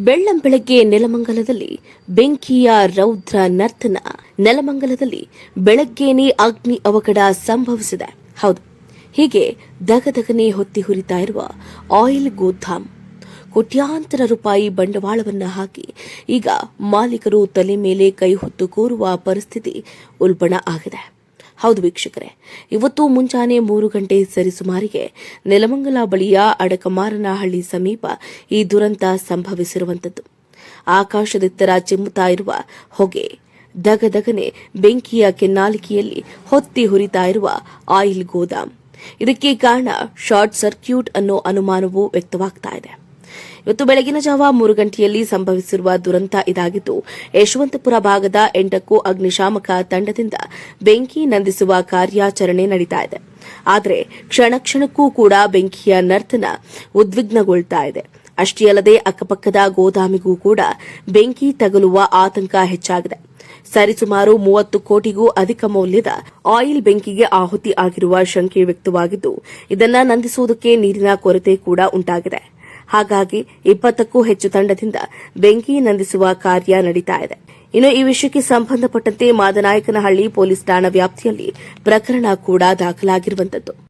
ಬೆಳ್ಳಂಬೆಳಗ್ಗೆ ನೆಲಮಂಗಲದಲ್ಲಿ ಬೆಂಕಿಯ ರೌದ್ರ ನರ್ತನ. ನೆಲಮಂಗಲದಲ್ಲಿ ಬೆಳಗ್ಗೇನೆ ಅಗ್ನಿ ಅವಘಡ ಸಂಭವಿಸಿದೆ. ಹೌದು. ಹೀಗೆ ದಗದಗನೆ ಹೊತ್ತಿ ಹುರಿತಾ ಇರುವ ಆಯಿಲ್ ಗೋಧಾಮ್ ಕೋಟ್ಯಾಂತರ ರೂಪಾಯಿ ಬಂಡವಾಳವನ್ನು ಹಾಕಿ ಈಗ ಮಾಲೀಕರು ತಲೆ ಮೇಲೆ ಕೈ ಹೊತ್ತು ಕೂರುವ ಪರಿಸ್ಥಿತಿ ಉಲ್ಬಣ ಆಗಿದೆ. ಹೌದು ವೀಕ್ಷಕರೇ, ಇವತ್ತು ಮುಂಜಾನೆ ಮೂರು ಗಂಟೆ ಸರಿಸುಮಾರಿಗೆ ನೆಲಮಂಗಲ ಬಳಿಯ ಅಡಕಮಾರನಹಳ್ಳಿ ಸಮೀಪ ಈ ದುರಂತ ಸಂಭವಿಸಿರುವಂತದ್ದು ಆಕಾಶದೆತ್ತರ ಚಿಮ್ಮುತ್ತಾ ಇರುವ ಹೊಗೆ ದಗದಗನೆ ಬೆಂಕಿಯ ಕೆನ್ನಾಲಿಕೆಯಲ್ಲಿ ಹೊತ್ತಿ ಹುರಿತಾ ಇರುವ ಆಯಿಲ್ ಗೋದಾಮ್. ಇದಕ್ಕೆ ಕಾರಣ ಶಾರ್ಟ್ ಸರ್ಕ್ಯೂಟ್ ಅನ್ನೋ ಅನುಮಾನವೂ ವ್ಯಕ್ತವಾಗ್ತಾ ಇದೆ. ಇವತ್ತು ಬೆಳಗಿನ ಜಾವ ಮೂರು ಗಂಟೆಯಲ್ಲಿ ಸಂಭವಿಸಿರುವ ದುರಂತ ಇದಾಗಿದ್ದು, ಯಶವಂತಪುರ ಭಾಗದ ಎಂಟಕ್ಕೂ ಅಗ್ನಿಶಾಮಕ ತಂಡದಿಂದ ಬೆಂಕಿ ನಂದಿಸುವ ಕಾರ್ಯಾಚರಣೆ ನಡೀತಾ ಇದೆ. ಆದರೆ ಕ್ಷಣ ಕ್ಷಣಕ್ಕೂ ಕೂಡ ಬೆಂಕಿಯ ನರ್ತನ ಉದ್ವಿಗ್ನಗೊಳ್ತಾ ಇದೆ. ಅಷ್ಟೇ ಅಲ್ಲದೆ ಅಕ್ಕಪಕ್ಕದ ಗೋದಾಮಿಗೂ ಕೂಡ ಬೆಂಕಿ ತಗುಲುವ ಆತಂಕ ಹೆಚ್ಚಾಗಿದೆ. ಸರಿಸುಮಾರು ಮೂವತ್ತು ಕೋಟಿಗೂ ಅಧಿಕ ಮೌಲ್ಯದ ಆಯಿಲ್ ಬೆಂಕಿಗೆ ಆಹುತಿ ಆಗಿರುವ ಶಂಕೆ ವ್ಯಕ್ತವಾಗಿದ್ದು, ಇದನ್ನ ನಂದಿಸುವುದಕ್ಕೆ ನೀರಿನ ಕೊರತೆ ಕೂಡ ಉಂಟಾಗಿದೆ. ಹಾಗಾಗಿ ಇಪ್ಪತ್ತಕ್ಕೂ ಹೆಚ್ಚು ತಂಡದಿಂದ ಬೆಂಕಿ ನಂದಿಸುವ ಕಾರ್ಯ ನಡೀತಾ ಇದೆ. ಇನ್ನು ಈ ವಿಷಯಕ್ಕೆ ಸಂಬಂಧಪಟ್ಟಂತೆ ಮಾದನಾಯಕನಹಳ್ಳಿ ಪೊಲೀಸ್ ಠಾಣಾ ವ್ಯಾಪ್ತಿಯಲ್ಲಿ ಪ್ರಕರಣ ಕೂಡ ದಾಖಲಾಗಿರುವಂತದ್ದು.